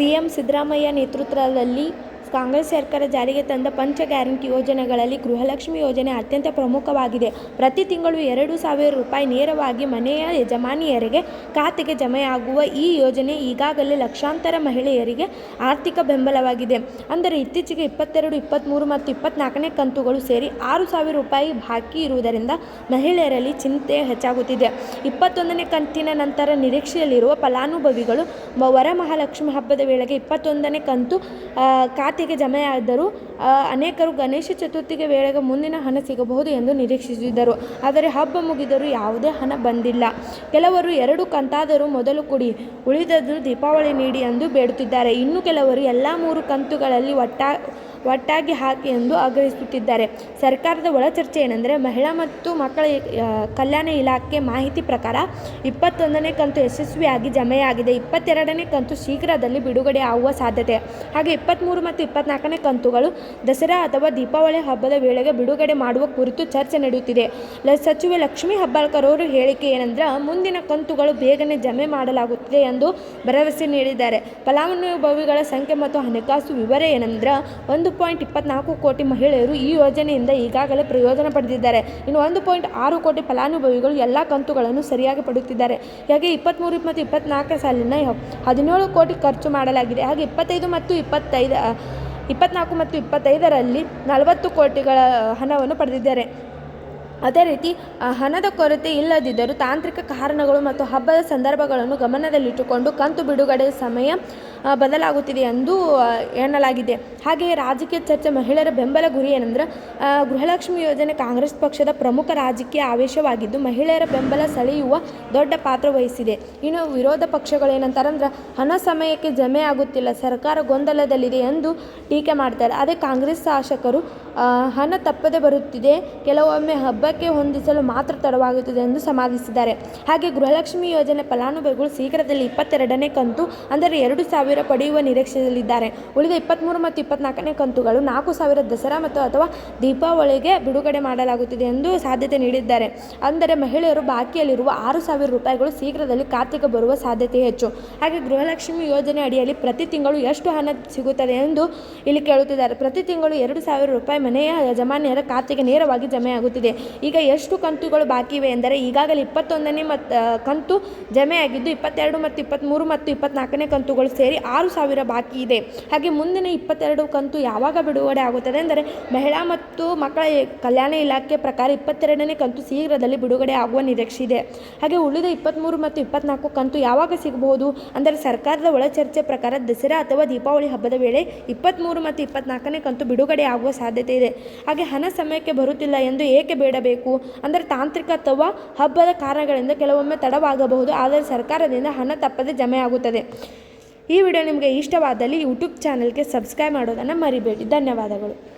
CM Siddaramaiah ನೇತೃತ್ವದಲ್ಲಿ ಕಾಂಗ್ರೆಸ್ ಸರ್ಕಾರ ಜಾರಿಗೆ ತಂದ ಪಂಚ ಗ್ಯಾರಂಟಿ ಯೋಜನೆಗಳಲ್ಲಿ ಗೃಹಲಕ್ಷ್ಮಿ ಯೋಜನೆ ಅತ್ಯಂತ ಪ್ರಮುಖವಾಗಿದೆ. ಪ್ರತಿ ತಿಂಗಳು ಎರಡು ಸಾವಿರ ರೂಪಾಯಿ ನೇರವಾಗಿ ಮನೆಯ ಯಜಮಾನಿಯರಿಗೆ ಖಾತೆಗೆ ಜಮೆಯಾಗುವ ಈ ಯೋಜನೆ ಈಗಾಗಲೇ ಲಕ್ಷಾಂತರ ಮಹಿಳೆಯರಿಗೆ ಆರ್ಥಿಕ ಬೆಂಬಲವಾಗಿದೆ. ಅಂದರೆ ಇತ್ತೀಚೆಗೆ ಇಪ್ಪತ್ತೆರಡು, ಇಪ್ಪತ್ತ್ಮೂರು ಮತ್ತು ಇಪ್ಪತ್ನಾಲ್ಕನೇ ಕಂತುಗಳು ಸೇರಿ ಆರು ಸಾವಿರ ರೂಪಾಯಿ ಬಾಕಿ ಇರುವುದರಿಂದ ಮಹಿಳೆಯರಲ್ಲಿ ಚಿಂತೆ ಹೆಚ್ಚಾಗುತ್ತಿದೆ. ಇಪ್ಪತ್ತೊಂದನೇ ಕಂತಿನ ನಂತರ ನಿರೀಕ್ಷೆಯಲ್ಲಿರುವ ಫಲಾನುಭವಿಗಳು ವರಮಹಾಲಕ್ಷ್ಮಿ ಹಬ್ಬದ ವೇಳೆಗೆ ಇಪ್ಪತ್ತೊಂದನೇ ಕಂತು ಖಾತೆಗೆ ಜಮೆಯಾದರೂ ಅನೇಕರು ಗಣೇಶ ಚತುರ್ಥಿಗೆ ವೇಳೆಗೆ ಮುಂದಿನ ಹಣ ಸಿಗಬಹುದು ಎಂದು ನಿರೀಕ್ಷಿಸಿದ್ದರು. ಆದರೆ ಹಬ್ಬ ಮುಗಿದರೂ ಯಾವುದೇ ಹಣ ಬಂದಿಲ್ಲ. ಕೆಲವರು ಎರಡು ಕಂತಾದರೂ ಮೊದಲು ಕೊಡಿ, ಉಳಿದದ್ದು ದೀಪಾವಳಿ ನೀಡಿ ಎಂದು ಬೇಡುತ್ತಿದ್ದಾರೆ. ಇನ್ನು ಕೆಲವರು ಎಲ್ಲ ಮೂರು ಕಂತುಗಳಲ್ಲಿ ಒಟ್ಟಾಗಿ ಹಾಕಿ ಎಂದು ಆಗ್ರಹಿಸುತ್ತಿದ್ದಾರೆ. ಸರ್ಕಾರದ ಒಳಚರ್ಚೆ ಏನೆಂದರೆ, ಮಹಿಳಾ ಮತ್ತು ಮಕ್ಕಳ ಕಲ್ಯಾಣ ಇಲಾಖೆ ಮಾಹಿತಿ ಪ್ರಕಾರ ಇಪ್ಪತ್ತೊಂದನೇ ಕಂತು ಯಶಸ್ವಿಯಾಗಿ ಜಮೆಯಾಗಿದೆ. ಇಪ್ಪತ್ತೆರಡನೇ ಕಂತು ಶೀಘ್ರದಲ್ಲಿ ಬಿಡುಗಡೆ ಆಗುವ ಸಾಧ್ಯತೆ. ಹಾಗೆ ಇಪ್ಪತ್ತ್ಮೂರು ಮತ್ತು ಇಪ್ಪತ್ನಾಲ್ಕನೇ ಕಂತುಗಳು ದಸರಾ ಅಥವಾ ದೀಪಾವಳಿ ಹಬ್ಬದ ವೇಳೆಗೆ ಬಿಡುಗಡೆ ಮಾಡುವ ಕುರಿತು ಚರ್ಚೆ ನಡೆಯುತ್ತಿದೆ. ಸಚಿವೆ ಲಕ್ಷ್ಮೀ ಹೆಬ್ಬಾಳ್ಕರ್ ಅವರು ಹೇಳಿಕೆ ಏನಂದ್ರೆ, ಮುಂದಿನ ಕಂತುಗಳು ಬೇಗನೆ ಜಮೆ ಮಾಡಲಾಗುತ್ತದೆ ಎಂದು ಭರವಸೆ ನೀಡಿದ್ದಾರೆ. ಫಲಾನುಭವಿಗಳ ಸಂಖ್ಯೆ ಮತ್ತು ಹಣಕಾಸು ವಿವರ ಏನಂದ್ರೆ, ಒಂದು ಪಾಯಿಂಟ್ ಇಪ್ಪತ್ನಾಲ್ಕು ಕೋಟಿ ಮಹಿಳೆಯರು ಈ ಯೋಜನೆಯಿಂದ ಈಗಾಗಲೇ ಪ್ರಯೋಜನ ಪಡೆದಿದ್ದಾರೆ. ಇನ್ನು ಒಂದು ಪಾಯಿಂಟ್ ಆರು ಕೋಟಿ ಫಲಾನುಭವಿಗಳು ಎಲ್ಲ ಕಂತುಗಳನ್ನು ಸರಿಯಾಗಿ ಪಡೆಯುತ್ತಿದ್ದಾರೆ. ಹಾಗೆ ಇಪ್ಪತ್ತ್ಮೂರು ಮತ್ತು ಇಪ್ಪತ್ನಾಲ್ಕು ಸಾಲಿನ ಹದಿನೇಳು ಕೋಟಿ ಖರ್ಚು ಮಾಡಲಾಗಿದೆ. ಹಾಗೆ ಇಪ್ಪತ್ತೈದು ಮತ್ತು ಇಪ್ಪತ್ನಾಲ್ಕು ಮತ್ತು ಇಪ್ಪತ್ತೈದರಲ್ಲಿ ನಲವತ್ತು ಕೋಟಿಗಳ ಹಣವನ್ನು ಪಡೆದಿದ್ದಾರೆ. ಅದೇ ರೀತಿ ಹಣದ ಕೊರತೆ ಇಲ್ಲದಿದ್ದರೂ ತಾಂತ್ರಿಕ ಕಾರಣಗಳು ಮತ್ತು ಹಬ್ಬದ ಸಂದರ್ಭಗಳನ್ನು ಗಮನದಲ್ಲಿಟ್ಟುಕೊಂಡು ಕಂತು ಬಿಡುಗಡೆ ಸಮಯ ಬದಲಾಗುತ್ತಿದೆ ಎಂದು ಎನ್ನಲಾಗಿದೆ. ಹಾಗೆಯೇ ರಾಜಕೀಯ ಚರ್ಚೆ ಮಹಿಳೆಯರ ಬೆಂಬಲ ಗುರಿ ಏನಂದ್ರೆ ಗೃಹಲಕ್ಷ್ಮಿ ಯೋಜನೆ ಕಾಂಗ್ರೆಸ್ ಪಕ್ಷದ ಪ್ರಮುಖ ರಾಜಕೀಯ ಆವೇಶವಾಗಿದ್ದು, ಮಹಿಳೆಯರ ಬೆಂಬಲ ಸೆಳೆಯುವ ದೊಡ್ಡ ಪಾತ್ರ ವಹಿಸಿದೆ. ಇನ್ನು ವಿರೋಧ ಪಕ್ಷಗಳು ಏನಂತಾರೆ ಹಣ ಸಮಯಕ್ಕೆ ಜಮೆ ಆಗುತ್ತಿಲ್ಲ, ಸರ್ಕಾರ ಗೊಂದಲದಲ್ಲಿದೆ ಎಂದು ಟೀಕೆ ಮಾಡ್ತಾರೆ. ಅದೇ ಕಾಂಗ್ರೆಸ್ ಶಾಸಕರು ಹಣ ತಪ್ಪದೆ ಬರುತ್ತಿದೆ, ಕೆಲವೊಮ್ಮೆ ಹಬ್ಬಕ್ಕೆ ಹೊಂದಿಸಲು ಮಾತ್ರ ತಡವಾಗುತ್ತದೆ ಎಂದು ಸಮಾಧಿಸಿದ್ದಾರೆ ಹಾಗೆ ಗೃಹಲಕ್ಷ್ಮಿ ಯೋಜನೆ ಫಲಾನುಭವಿಗಳು ಶೀಘ್ರದಲ್ಲಿ ಇಪ್ಪತ್ತೆರಡನೇ ಕಂತು, ಅಂದರೆ ಎರಡು ಸಾವಿರ ಪಡೆಯುವ ನಿರೀಕ್ಷೆಯಲ್ಲಿದ್ದಾರೆ. ಉಳಿದ ಇಪ್ಪತ್ಮೂರು ಮತ್ತು ಇಪ್ಪತ್ನಾಲ್ಕನೇ ಕಂತುಗಳು ನಾಲ್ಕು ಸಾವಿರ ದಸರಾ ಮತ್ತು ಅಥವಾ ದೀಪಾವಳಿಗೆ ಬಿಡುಗಡೆ ಮಾಡಲಾಗುತ್ತಿದೆ ಎಂದು ಸಾಧ್ಯತೆ ನೀಡಿದ್ದಾರೆ. ಅಂದರೆ ಮಹಿಳೆಯರು ಬಾಕಿಯಲ್ಲಿರುವ ಆರು ಸಾವಿರ ರೂಪಾಯಿಗಳು ಶೀಘ್ರದಲ್ಲಿ ಖಾತೆಗೆ ಬರುವ ಸಾಧ್ಯತೆ ಹೆಚ್ಚು. ಹಾಗೆ ಗೃಹಲಕ್ಷ್ಮಿ ಯೋಜನೆ ಅಡಿಯಲ್ಲಿ ಪ್ರತಿ ತಿಂಗಳು ಎಷ್ಟು ಹಣ ಸಿಗುತ್ತದೆ ಎಂದು ಇಲ್ಲಿ ಕೇಳುತ್ತಿದ್ದಾರೆ. ಪ್ರತಿ ತಿಂಗಳು ಎರಡು ಸಾವಿರ ರೂಪಾಯಿ ಮನೆಯ ಯಜಮಾನಿಯರ ಖಾತೆಗೆ ನೇರವಾಗಿ ಜಮೆಯಾಗುತ್ತಿದೆ. ಈಗ ಎಷ್ಟು ಕಂತುಗಳು ಬಾಕಿ ಇವೆ ಎಂದರೆ, ಈಗಾಗಲೇ ಇಪ್ಪತ್ತೊಂದನೇ ಮತ್ತು ಕಂತು ಜಮೆಯಾಗಿದ್ದು, ಇಪ್ಪತ್ತೆರಡು ಮತ್ತು ಇಪ್ಪತ್ಮೂರು ಮತ್ತು ಇಪ್ಪತ್ನಾಲ್ಕನೇ ಕಂತುಗಳು ಸೇರಿ ಆರು ಸಾವಿರ ಬಾಕಿ ಇದೆ. ಹಾಗೆ ಮುಂದಿನ ಇಪ್ಪತ್ತೆರಡು ಕಂತು ಯಾವಾಗ ಬಿಡುಗಡೆ ಆಗುತ್ತದೆ ಎಂದರೆ, ಮಹಿಳಾ ಮತ್ತು ಮಕ್ಕಳ ಕಲ್ಯಾಣ ಇಲಾಖೆ ಪ್ರಕಾರ ಇಪ್ಪತ್ತೆರಡನೇ ಕಂತು ಶೀಘ್ರದಲ್ಲಿ ಬಿಡುಗಡೆ ಆಗುವ ನಿರೀಕ್ಷೆ ಇದೆ. ಹಾಗೆ ಉಳಿದ ಇಪ್ಪತ್ಮೂರು ಮತ್ತು ಇಪ್ಪತ್ನಾಲ್ಕು ಕಂತು ಯಾವಾಗ ಸಿಗಬಹುದು ಅಂದರೆ, ಸರ್ಕಾರದ ಒಳಚರ್ಚೆ ಪ್ರಕಾರ ದಸರಾ ಅಥವಾ ದೀಪಾವಳಿ ಹಬ್ಬದ ವೇಳೆ ಇಪ್ಪತ್ತ್ಮೂರು ಮತ್ತು ಇಪ್ಪತ್ನಾಲ್ಕನೇ ಕಂತು ಬಿಡುಗಡೆ ಆಗುವ ಸಾಧ್ಯತೆ ಇದೆ. ಹಾಗೆ ಹಣ ಸಮಯಕ್ಕೆ ಬರುತ್ತಿಲ್ಲ ಎಂದು ಏಕೆ ಬೇಡಬೇಕು ಅಂದರೆ, ತಾಂತ್ರಿಕ ಅಥವಾ ಹಬ್ಬದ ಕಾರಣಗಳಿಂದ ಕೆಲವೊಮ್ಮೆ ತಡವಾಗಬಹುದು. ಆದರೆ ಸರ್ಕಾರದಿಂದ ಹಣ ತಪ್ಪದೆ ಜಮೆಯಾಗುತ್ತದೆ. ಈ ವಿಡಿಯೋ ನಿಮಗೆ ಇಷ್ಟವಾದಲ್ಲಿ ಯೂಟ್ಯೂಬ್ ಚಾನಲ್ಗೆ ಸಬ್ಸ್ಕ್ರೈಬ್ ಮಾಡೋದನ್ನು ಮರಿಬೇಡಿ. ಧನ್ಯವಾದಗಳು.